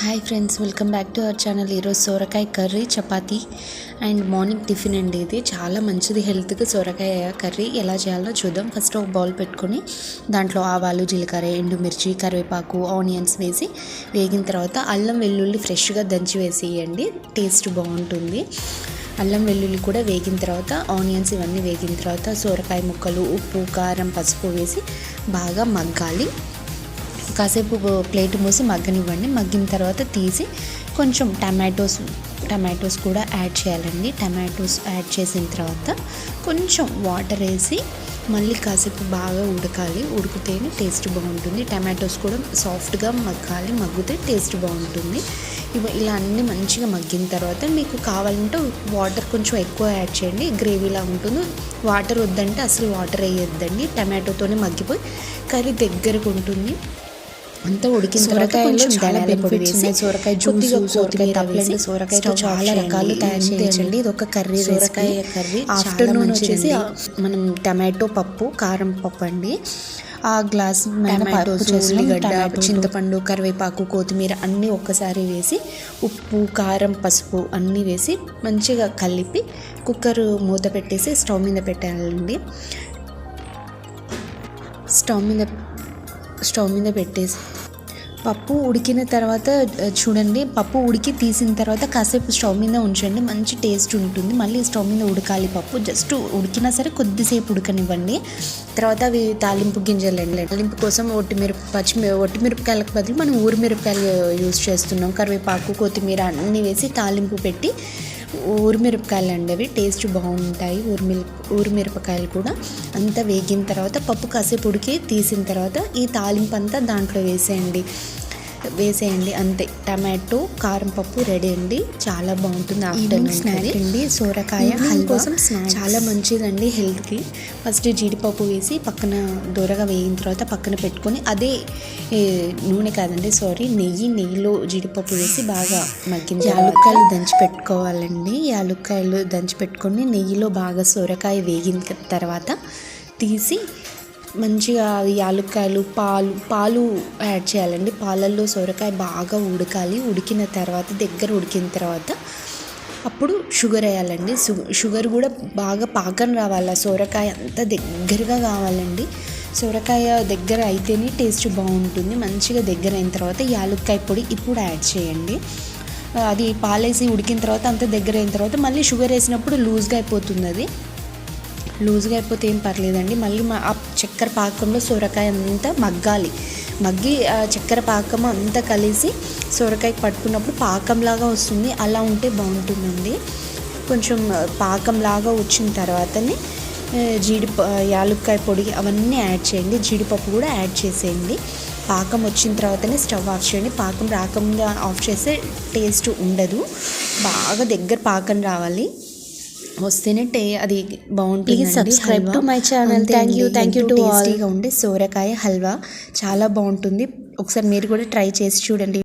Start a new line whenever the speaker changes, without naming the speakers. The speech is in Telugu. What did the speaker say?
Hi friends welcome back to our channel ఈరోజు సోరకాయ curry chapati and morning tiffin అండి ఇది. చాలా మంచిది హెల్త్కి సోరకాయ కర్రీ. ఎలా చేయాలో చూద్దాం. ఫస్ట్ ఒక బౌల్ పెట్టుకొని దాంట్లో ఆవాలు జీలకర్ర ఎండుమిర్చి కరివేపాకు ఆనియన్స్ వేసి వేగిన తర్వాత అల్లం వెల్లుల్లి ఫ్రెష్గా దంచి వేసేయండి. టేస్ట్ బాగుంటుంది. అల్లం వెల్లుల్లి కూడా వేగిన తర్వాత ఆనియన్స్ ఇవన్నీ వేగిన తర్వాత సోరకాయ ముక్కలు ఉప్పు కారం పసుపు వేసి బాగా మగ్గాలి. కాసేపు ప్లేట్ మూసి మగ్గనివ్వండి. మగ్గిన తర్వాత తీసి కొంచెం టమాటోస్ టమాటోస్ కూడా యాడ్ చేయాలండి. టమాటోస్ యాడ్ చేసిన తర్వాత కొంచెం వాటర్ వేసి మళ్ళీ కాసేపు బాగా ఉడకాలి. ఉడికితేనే టేస్ట్ బాగుంటుంది. టమాటోస్ కూడా సాఫ్ట్గా మగ్గాలి. మగ్గితే టేస్ట్ బాగుంటుంది. ఇవి ఇలా అన్నీ మంచిగా మగ్గిన తర్వాత మీకు కావాలంటే వాటర్ కొంచెం ఎక్కువ యాడ్ చేయండి. గ్రేవీలా ఉంటుంది. వాటర్ వద్దంటే అసలు వాటర్ వేయొద్దండి. టమాటోతోనే మగ్గిపోయి కర్రీ దగ్గరకు ఉంటుంది. అంతా ఉడికిన తర్వాత కొంచెం ధనియాల పొడి వేసి సొరకాయ జ్యూస్ సొరకాయ తప్పలేదు సొరకాయ చాలా రకాలు తయారు చేయొచ్చండి ఇది ఒక కర్రీ సొరకాయ కర్రీ ఆఫ్టర్నూన్ వచ్చేసి మనం టమాటో పప్పు కారం పప్పు అండి. ఆ గ్లాస్ టమాటో ఉల్లిగడ్డ చింతపండు కరివేపాకు కొత్తిమీర అన్నీ ఒక్కసారి వేసి ఉప్పు కారం పసుపు అన్నీ వేసి మంచిగా కలిపి కుక్కర్ మూత పెట్టేసి స్టవ్ మీద పెట్టాలండి. స్టవ్ మీద స్టవ్ మీద పెట్టేసి పప్పు ఉడికిన తర్వాత చూడండి పప్పు ఉడికి తీసిన తర్వాత కాసేపు స్టవ్ మీద ఉంచండి మంచి టేస్ట్ ఉంటుంది. మళ్ళీ స్టవ్ మీద ఉడకాలి పప్పు జస్ట్ ఉడికినా సరే కొద్దిసేపు ఉడకనివ్వండి. తర్వాత అవి తాలింపు గింజలు అండి. తాలింపు కోసం ఒట్టిమిరప పచ్చిమి ఒట్టిమిరపకాయలకు బదులు మనం ఊరిమిరపకాయలు యూజ్ చేస్తున్నాం. కరివేపాకు కొత్తిమీర అన్నీ వేసి తాలింపు పెట్టి ఊరిమిరపకాయలు అండి అవి. టేస్ట్ బాగుంటాయి. ఊరిమిర ఊరిమిరపకాయలు కూడా. అంతా వేగిన తర్వాత పప్పు కాసేపు ఉడికి తీసిన తర్వాత ఈ తాలింపు అంతా దాంట్లో వేసేయండి. వేసేయండి. అంతే. టమాటో కారం పప్పు రెడీ అండి. చాలా బాగుంటుంది ఆఫ్టర్నూన్ స్నాక్ అండి. సోరకాయ కోసం చాలా మంచిదండి హెల్త్కి. ఫస్ట్ జీడిపప్పు వేసి పక్కన దూరగా వేగిన తర్వాత పక్కన పెట్టుకొని అదే నూనె కాదండి సారీ నెయ్యి నెయ్యిలో జీడిపప్పు వేసి బాగా మగ్గిన యాలుక్కాయలు దంచి పెట్టుకోవాలండి యాలుక్కాయలు దంచి పెట్టుకొని నెయ్యిలో బాగా సొరకాయ వేగిన తర్వాత తీసి మంచిగా అది యాలుక్కాయలు పాలు పాలు యాడ్ చేయాలండి. పాలల్లో సొరకాయ బాగా ఉడకాలి. ఉడికిన తర్వాత దగ్గర ఉడికిన తర్వాత అప్పుడు షుగర్ వేయాలండి. షుగర్ కూడా బాగా పాకం రావాలి? సొరకాయ అంతా దగ్గరగా కావాలండి. సొరకాయ దగ్గర అయితేనే టేస్ట్ బాగుంటుంది. మంచిగా దగ్గర అయిన తర్వాత యాలుక్కాయ పొడి ఇప్పుడు యాడ్ చేయండి. అది పాలేసి ఉడికిన తర్వాత అంత దగ్గర అయిన తర్వాత మళ్ళీ షుగర్ వేసినప్పుడు లూజ్గా అయిపోతుంది అది. లూజ్గా అయిపోతే ఏం పర్లేదండి. మళ్ళీ మా ఆ చక్కెర పాకంలో సొరకాయ అంతా మగ్గాలి. మగ్గి ఆ చక్కెర పాకం అంతా కలిసి సొరకాయ పట్టుకున్నప్పుడు పాకంలాగా వస్తుంది. అలా ఉంటే బాగుంటుందండి. కొంచెం పాకంలాగా వచ్చిన తర్వాతనే జీడి యాలుక్కాయ పొడి అవన్నీ యాడ్ చేయండి. జీడిపప్పు కూడా యాడ్ చేసేయండి. పాకం వచ్చిన తర్వాతనే స్టవ్ ఆఫ్ చేయండి. పాకం రాకుండా ఆఫ్ చేస్తే టేస్ట్ ఉండదు. బాగా దగ్గర పాకం రావాలి. వస్తేనేటే అది బాగుంటుంది సోరకాయ హల్వా. చాలా బాగుంటుంది. ఒకసారి మీరు కూడా ట్రై చేసి చూడండి.